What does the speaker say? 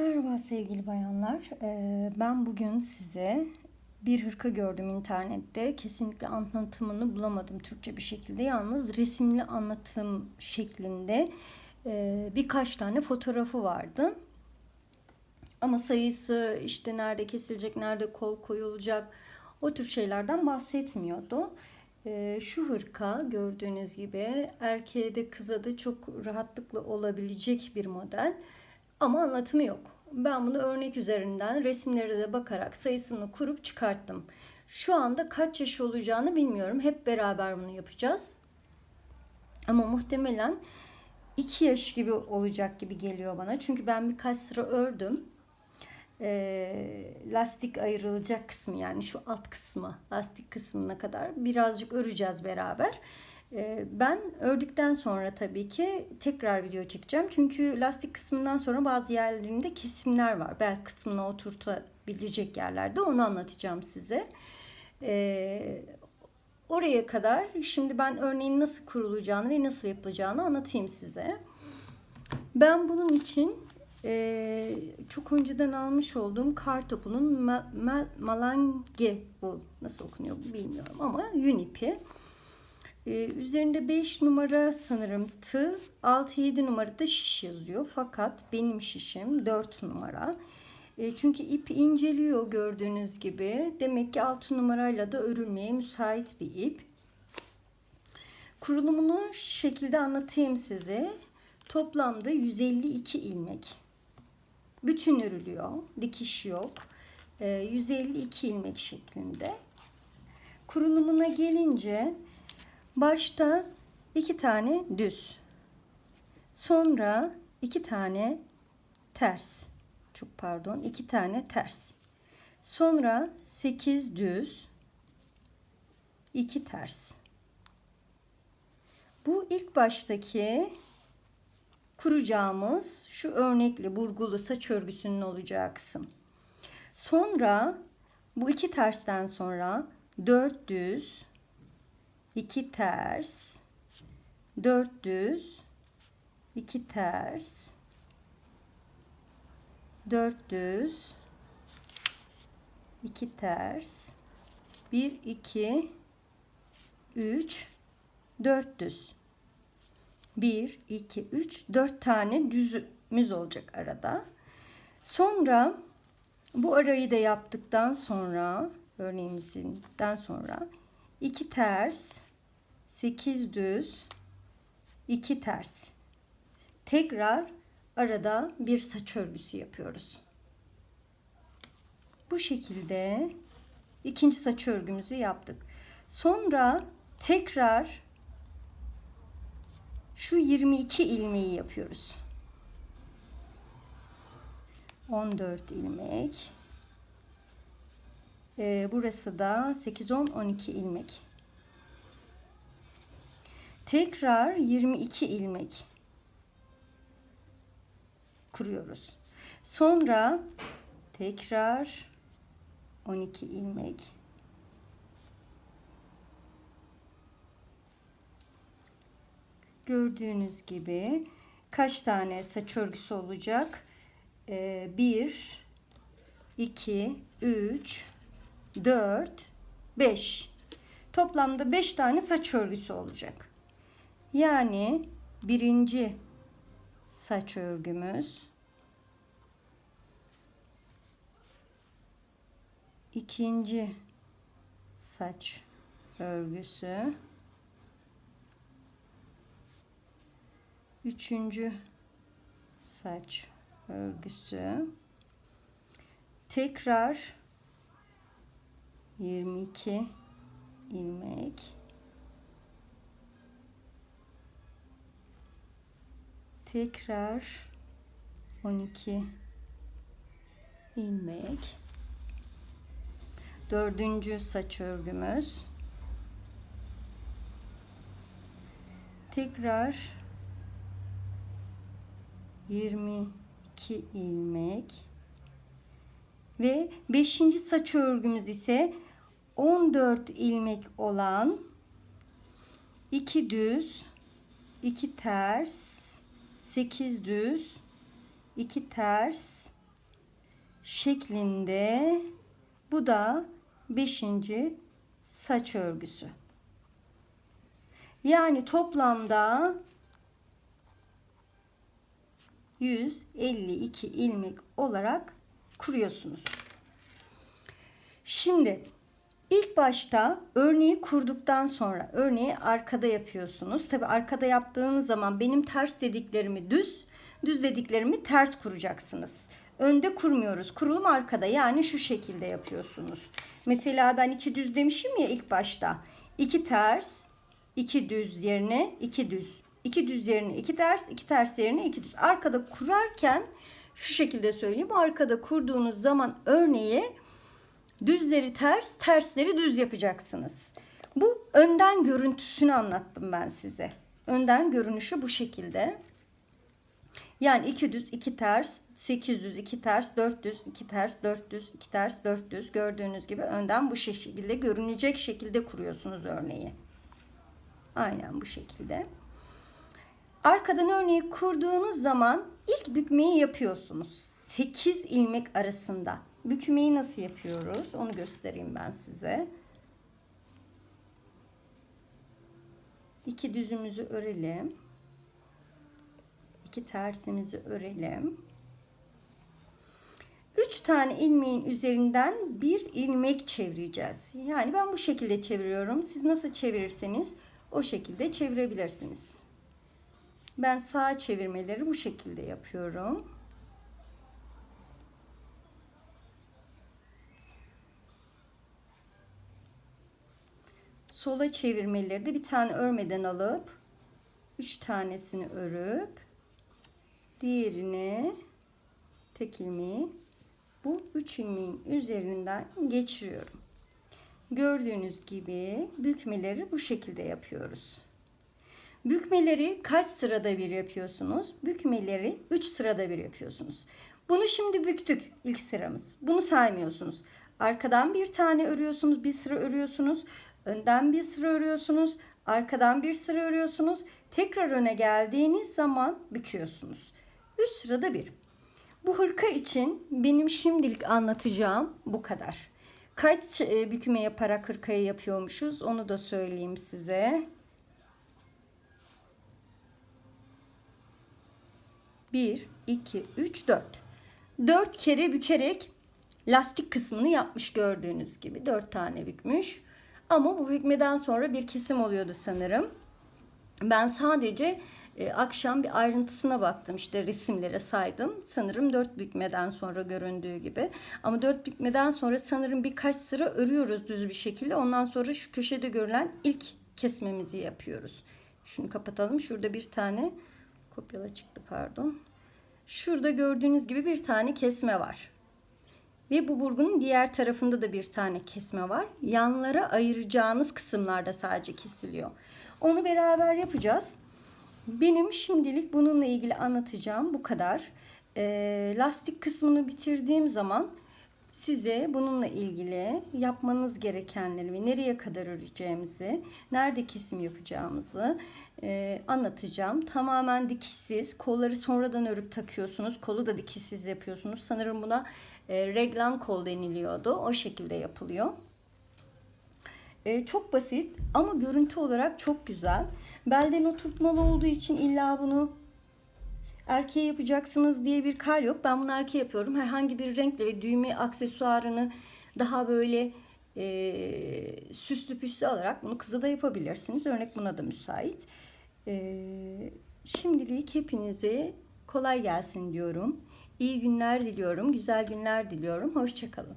Merhaba sevgili bayanlar. Ee, Ben bugün size bir hırka gördüm internette. Kesinlikle anlatımını bulamadım Türkçe bir şekilde. Yalnız resimli anlatım şeklinde e, birkaç tane fotoğrafı vardı. Ama sayısı işte nerede kesilecek, nerede kol koyulacak o tür şeylerden bahsetmiyordu. Ee, Şu hırka gördüğünüz gibi erkeğe de kıza da çok rahatlıkla olabilecek bir model. Ama anlatımı yok. Ben bunu örnek üzerinden resimlere de bakarak sayısını kurup çıkarttım. Şu anda kaç yaş olacağını bilmiyorum. Hep beraber bunu yapacağız. Ama muhtemelen 2 yaş gibi olacak gibi geliyor bana. Çünkü ben birkaç sıra ördüm. Ee, lastik ayrılacak kısmı yani şu alt kısmı lastik kısmına kadar birazcık öreceğiz beraber. Ee, ben ördükten sonra tabii ki tekrar video çekeceğim. Çünkü lastik kısmından sonra bazı yerlerinde kesimler var. Bel kısmına oturtabilecek yerlerde onu anlatacağım size. Ee, oraya kadar şimdi ben örneğin nasıl kurulacağını ve nasıl yapılacağını anlatayım size. Ben bunun için e, çok önceden almış olduğum kar topunun ma, ma, malange bu nasıl okunuyor bilmiyorum ama yün ipi. Ee, üzerinde 5 numara sanırım tığ, 6-7 numarada şiş yazıyor. Fakat benim şişim 4 numara. Ee, çünkü ip inceliyor gördüğünüz gibi. Demek ki 6 numarayla da örülmeye müsait bir ip. Kurulumunu şu şekilde anlatayım size. Toplamda 152 ilmek. Bütün örülüyor. Dikiş yok. Ee, 152 ilmek şeklinde. Kurulumuna gelince Başta iki tane düz. Sonra iki tane ters. Çok pardon, iki tane ters. Sonra sekiz düz, iki ters. Bu ilk baştaki kuracağımız şu örnekli burgulu saç örgüsünün olacağı kısım. Sonra bu iki tersten sonra dört düz, 2 ters, 4 düz, 2 ters, 4 düz, 2 ters, 1, 2, 3, 4 düz. 1, 2, 3, 4 tane düzümüz olacak arada. Sonra bu arayı da yaptıktan sonra örneğimizden sonra 2 ters, 8 düz, 2 ters. Tekrar arada bir saç örgüsü yapıyoruz. Bu şekilde ikinci saç örgümüzü yaptık. Sonra tekrar şu 22 ilmeği yapıyoruz. 14 ilmek. Ee, burası da 8, 10, 12 ilmek. Tekrar 22 ilmek kuruyoruz. Sonra tekrar 12 ilmek gördüğünüz gibi kaç tane saç örgüsü olacak? 1 2 3 4 5 toplamda 5 tane saç örgüsü olacak. Yani birinci saç örgümüz. İkinci saç örgüsü. Üçüncü saç örgüsü. Tekrar 22 ilmek tekrar 12 ilmek dördüncü saç örgümüz. Tekrar 22 ilmek. Ve beşinci saç örgümüz ise 14 ilmek olan 2 düz 2 ters 8 düz 2 ters şeklinde bu da 5. saç örgüsü. Yani toplamda 152 ilmek olarak kuruyorsunuz. Şimdi ilk başta örneği kurduktan sonra örneği arkada yapıyorsunuz. Tabi arkada yaptığınız zaman benim ters dediklerimi düz, düz dediklerimi ters kuracaksınız. Önde kurmuyoruz. Kurulum arkada yani şu şekilde yapıyorsunuz. Mesela ben iki düz demişim ya ilk başta. İki ters, iki düz yerine iki düz. iki düz yerine iki ters, iki ters yerine iki düz. Arkada kurarken şu şekilde söyleyeyim. Arkada kurduğunuz zaman örneği düzleri ters, tersleri düz yapacaksınız. Bu önden görüntüsünü anlattım ben size. Önden görünüşü bu şekilde. Yani 2 düz, 2 ters, 8 düz, 2 ters, 4 düz, 2 ters, 4 düz, 2 ters, 4 düz gördüğünüz gibi önden bu şekilde görünecek şekilde kuruyorsunuz örneği. Aynen bu şekilde. Arkadan örneği kurduğunuz zaman ilk bükmeyi yapıyorsunuz. 8 ilmek arasında. Bükmeyi nasıl yapıyoruz? Onu göstereyim ben size. İki düzümüzü örelim. İki tersimizi örelim. Üç tane ilmeğin üzerinden bir ilmek çevireceğiz. Yani ben bu şekilde çeviriyorum. Siz nasıl çevirirseniz o şekilde çevirebilirsiniz. Ben sağ çevirmeleri bu şekilde yapıyorum. Sola çevirmeleri de bir tane örmeden alıp üç tanesini örüp diğerini tek ilmeği bu üç ilmeğin üzerinden geçiriyorum. Gördüğünüz gibi bükmeleri bu şekilde yapıyoruz. Bükmeleri kaç sırada bir yapıyorsunuz? Bükmeleri 3 sırada bir yapıyorsunuz. Bunu şimdi büktük ilk sıramız. Bunu saymıyorsunuz. Arkadan bir tane örüyorsunuz, bir sıra örüyorsunuz. Önden bir sıra örüyorsunuz, arkadan bir sıra örüyorsunuz. Tekrar öne geldiğiniz zaman büküyorsunuz. 3 sırada bir. Bu hırka için benim şimdilik anlatacağım bu kadar. Kaç e, bükme yaparak hırkayı yapıyormuşuz onu da söyleyeyim size. 1, 2, 3, 4. 4 kere bükerek lastik kısmını yapmış gördüğünüz gibi. 4 tane bükmüş. Ama bu bükmeden sonra bir kesim oluyordu sanırım. Ben sadece e, akşam bir ayrıntısına baktım işte resimlere saydım. Sanırım dört bükmeden sonra göründüğü gibi. Ama dört bükmeden sonra sanırım birkaç sıra örüyoruz düz bir şekilde. Ondan sonra şu köşede görülen ilk kesmemizi yapıyoruz. Şunu kapatalım. Şurada bir tane kopyala çıktı pardon. Şurada gördüğünüz gibi bir tane kesme var. Ve bu burgunun diğer tarafında da bir tane kesme var. Yanlara ayıracağınız kısımlarda sadece kesiliyor. Onu beraber yapacağız. Benim şimdilik bununla ilgili anlatacağım bu kadar. E, lastik kısmını bitirdiğim zaman size bununla ilgili yapmanız gerekenleri ve nereye kadar öreceğimizi, nerede kesim yapacağımızı e, anlatacağım. Tamamen dikişsiz. Kolları sonradan örüp takıyorsunuz. Kolu da dikişsiz yapıyorsunuz. Sanırım buna e, reglan kol deniliyordu. O şekilde yapılıyor. E, çok basit ama görüntü olarak çok güzel. Belden oturtmalı olduğu için illa bunu erkeğe yapacaksınız diye bir kal yok. Ben bunu erkeğe yapıyorum. Herhangi bir renkle ve düğme aksesuarını daha böyle e, süslü püslü alarak bunu kıza da yapabilirsiniz. Örnek buna da müsait. E, şimdilik hepinize kolay gelsin diyorum. İyi günler diliyorum. Güzel günler diliyorum. Hoşçakalın.